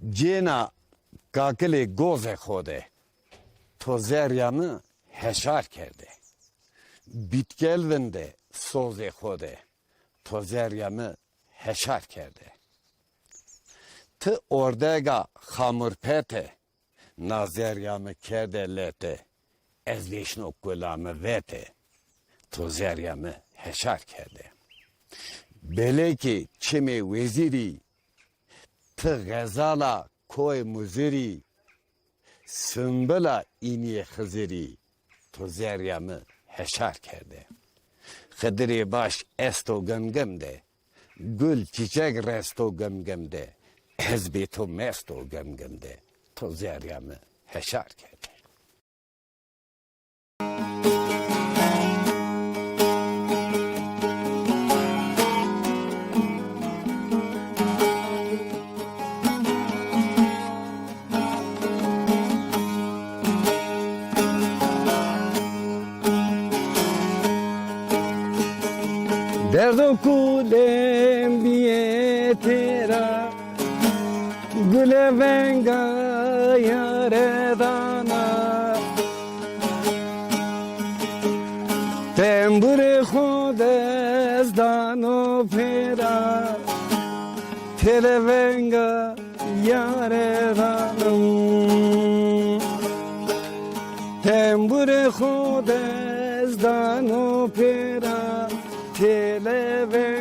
Cena kakili goze xode to zeryamı heşar kerde. Bitkelvinde soze xode to zeryamı heşar kerde. Tı ordega hamur pete nazeryamı kerde lete ez vişnu kulamı vete to zeryamı heşar kerde. Beleki çimi veziri Tı gazala koy muziri, sümbüla ini hıziri, tu zeryamı heşar kerde. Hıdri baş esto gımgımde, gül çiçek resto gımgımde, ezbi tu mesto gımgımde, tu zeryamı heşar kerde. Derdo venga yare dana. Tembure khod ez dano pera Tere venga yare danam Tembure khod ez dano pera Tele venga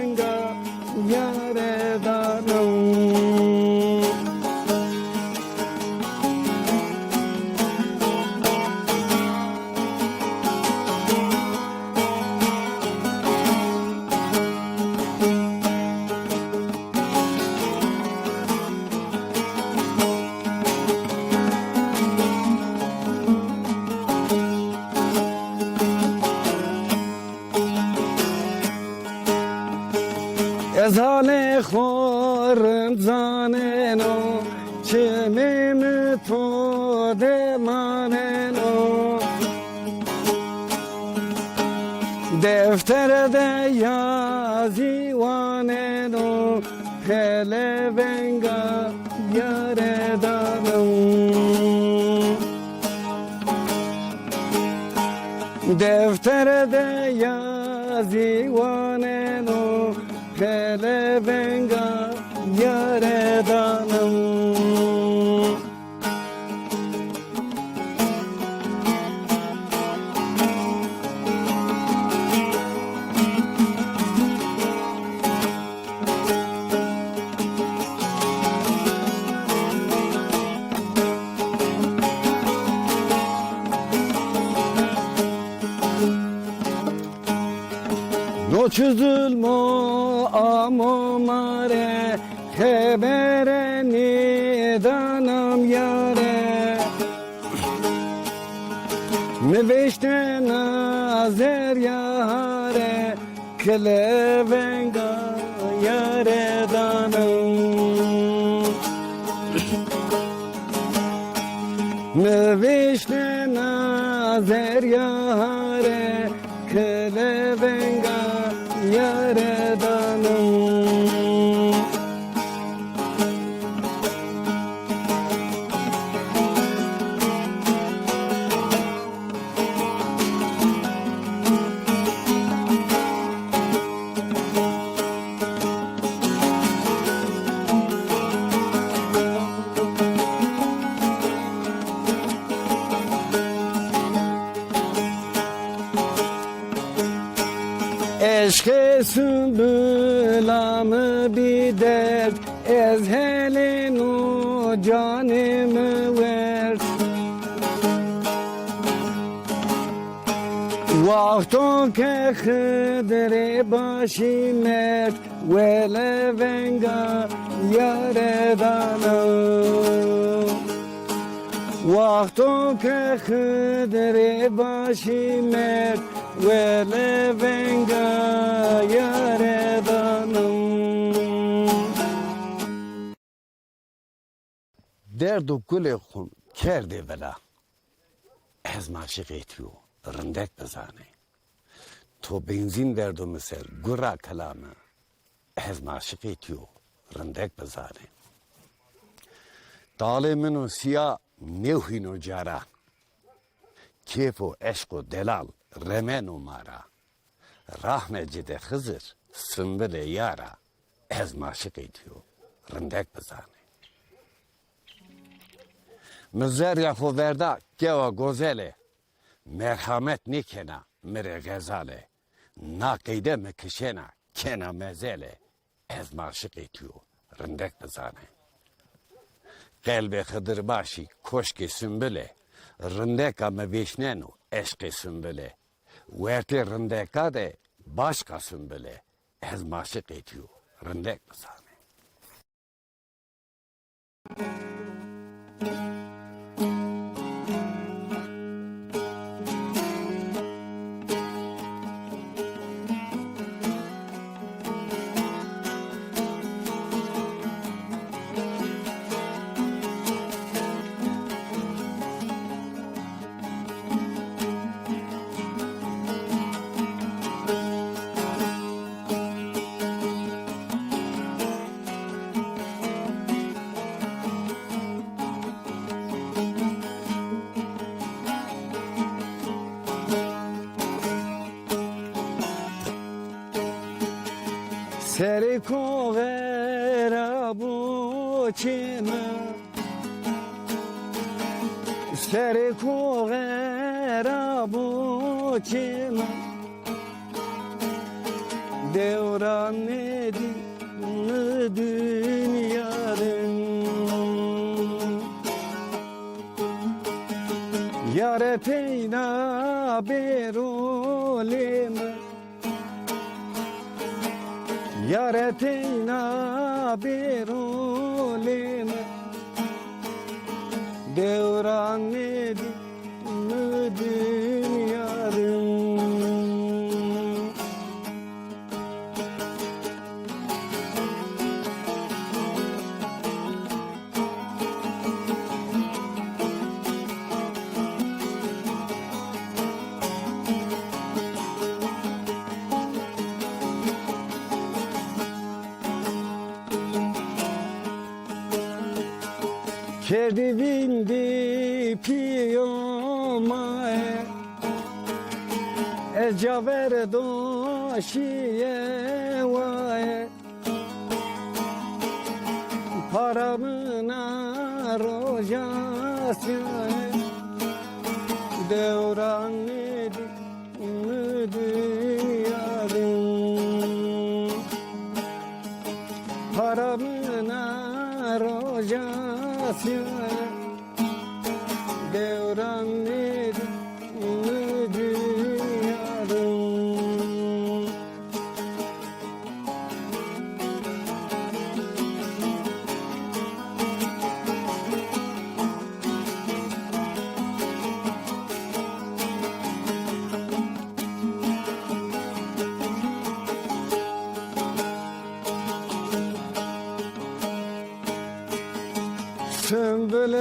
khorm zaneno Çemim to de maneno Defterde yazi vaneno Hele venga yare Defterde yazi vaneno Hele venga yare danım No çözülmo amo mare Hebere nidanam yare Nveşte nazer yare Klevenga yare danım Nveşte nazer yare Eşke sümbülamı bir dert? Ez helin o canımı ver. Vakto ke khidre bashi mert. Vele venga yare danım Vakto ke khidre bashi mert Vele venga yare danım Derdu kule khum kerde vela. Ez maşık etiyor Rındek bezane. To benzin derdu misal Gura kalamı Ez maşık etiyor Rındek bezane. Dalimin siyah nevhin cara. Keyf o eşk o delal remen umara. Rahmeci de Hızır sümbüle yara. Ez maşık ediyor. Rındek bizane. Mızzer yahu verda geva gozele. Merhamet nikena mire gazale. Nakide mekişena kena mezele. Ez maşık ediyor. Rındek bizane. Kalbe Hıdır başı koşki sümbüle. Rındeka me vişnenu eşki sümbüle. Verti rındeka de başka sümbüle. Ez maşık ediyor. Rındek bizane. Seri kovera bu çime. Seri kovera bu çime. Devran nedi dünyanın Yare peyna થઈના બેરો લેમ દેવરાને દી Kedi bindi piyomaya Ecaver doşiye vaye Paramına rojasyon Devran nedi müdüyarın Paramına rojasyon Devran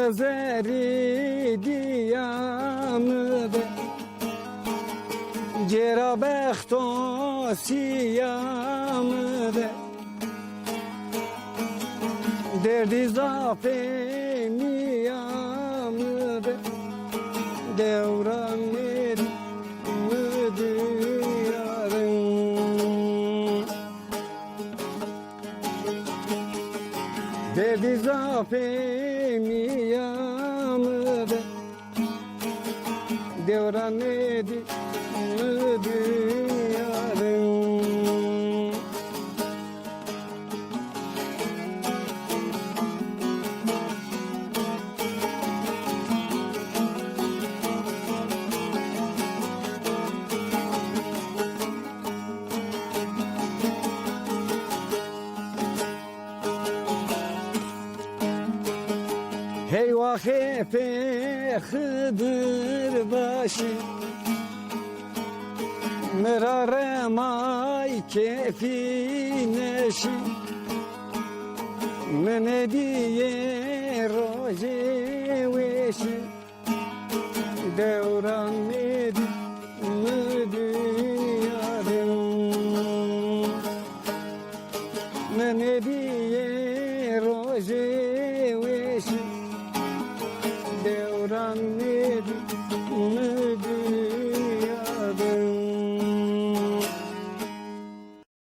Sümbül zeri diyamıdı Cera behto siyamıdı Derdi zafe niyamıdı Devran neri müdüyarın Dedi Vahefe hıdır başı. Merare may kefi neşi. Mene diye roje veşi. Devran nedi